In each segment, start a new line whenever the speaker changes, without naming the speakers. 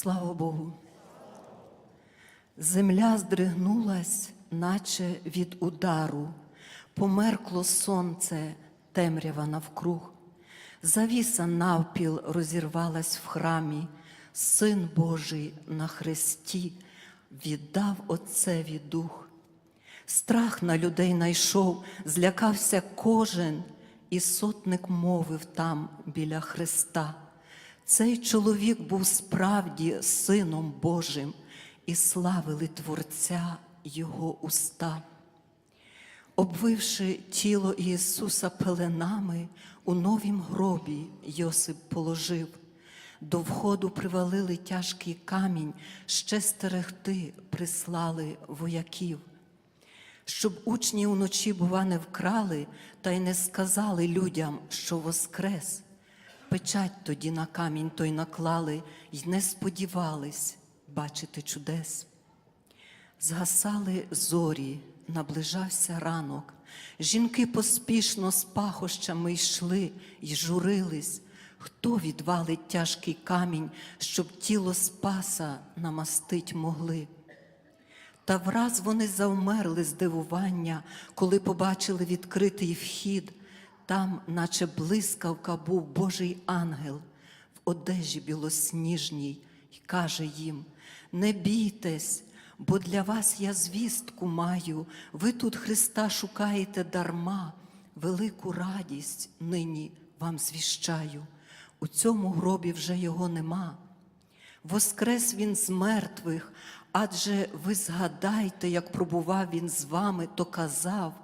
Слава Богу. Земля здригнулась, наче від удару, померкло сонце, темрява навкруг. Завіса навпіл розірвалась в храмі, Син Божий на хресті віддав Отцеві дух. Страх на людей найшов, злякався кожен, і сотник мовив там біля Христа. Цей чоловік був справді Сином Божим, і славили Творця Його уста. Обвивши тіло Ісуса пеленами, у новім гробі Йосип положив. До входу привалили тяжкий камінь, ще стерегти прислали вояків. Щоб учні уночі, бува, не вкрали, та й не сказали людям, що воскрес. Печать тоді на камінь той наклали, й не сподівались бачити чудес. Згасали зорі, наближався ранок. Жінки поспішно з пахощами йшли й журились, хто відвалить тяжкий камінь, щоб тіло спаса намастить могли. Та враз вони завмерли з дивування, коли побачили відкритий вхід. Там, наче блискавка, був Божий ангел в одежі білосніжній, й каже їм: Не бійтесь, бо для вас я звістку маю. Ви тут Христа шукаєте дарма, велику радість нині вам звіщаю. У цьому гробі вже його нема. Воскрес він з мертвих, адже ви згадайте, як пробував він з вами, то казав,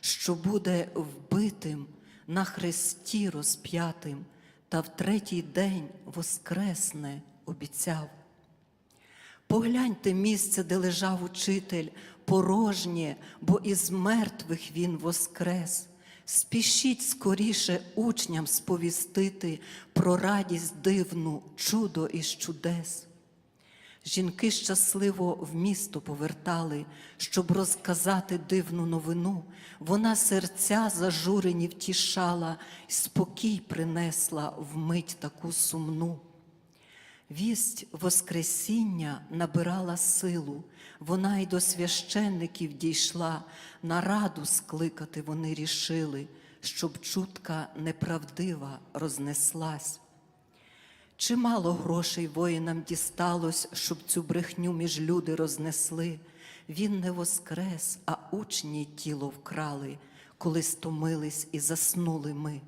що буде вбитим на хресті розп'ятим, та в третій день воскресне обіцяв. Погляньте місце, де лежав учитель, порожнє, бо із мертвих він воскрес. Спішіть скоріше учням сповістити про радість дивну, чудо із чудес. Жінки щасливо в місто повертали, щоб розказати дивну новину. Вона серця зажурені втішала, спокій принесла вмить таку сумну. Вість Воскресіння набирала силу, вона й до священників дійшла, на раду скликати вони рішили, щоб чутка неправдива рознеслась. Чимало грошей воїнам дісталось, щоб цю брехню між люди рознесли. Він не воскрес, а учні тіло вкрали, коли стомились і заснули ми.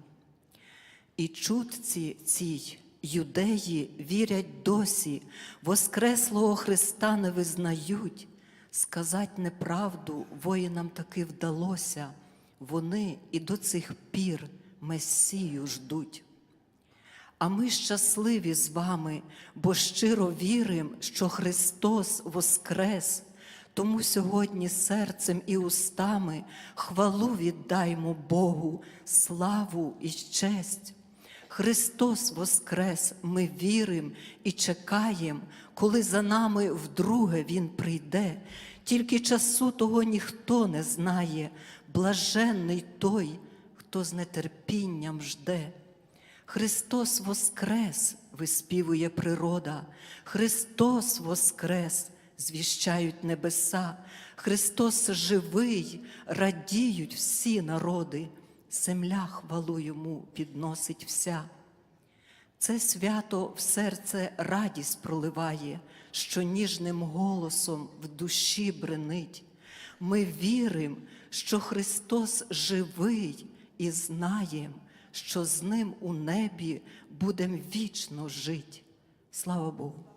І чутці цій юдеї вірять досі, воскреслого Христа не визнають. Сказать неправду воїнам таки вдалося, вони і до цих пір Месію ждуть. А ми щасливі з вами, бо щиро віримо, що Христос воскрес. Тому сьогодні серцем і устами хвалу віддаймо Богу, славу і честь. Христос воскрес, ми віримо і чекаємо, коли за нами вдруге Він прийде. Тільки часу того ніхто не знає, блаженний той, хто з нетерпінням жде. Христос Воскрес, виспівує природа, Христос Воскрес, звіщають небеса, Христос живий, радіють всі народи, земля хвалу йому підносить вся. Це свято в серце радість проливає, що ніжним голосом в душі бренить. Ми віримо, що Христос живий і знаємо, що з ним у небі будем вічно жити. Слава Богу!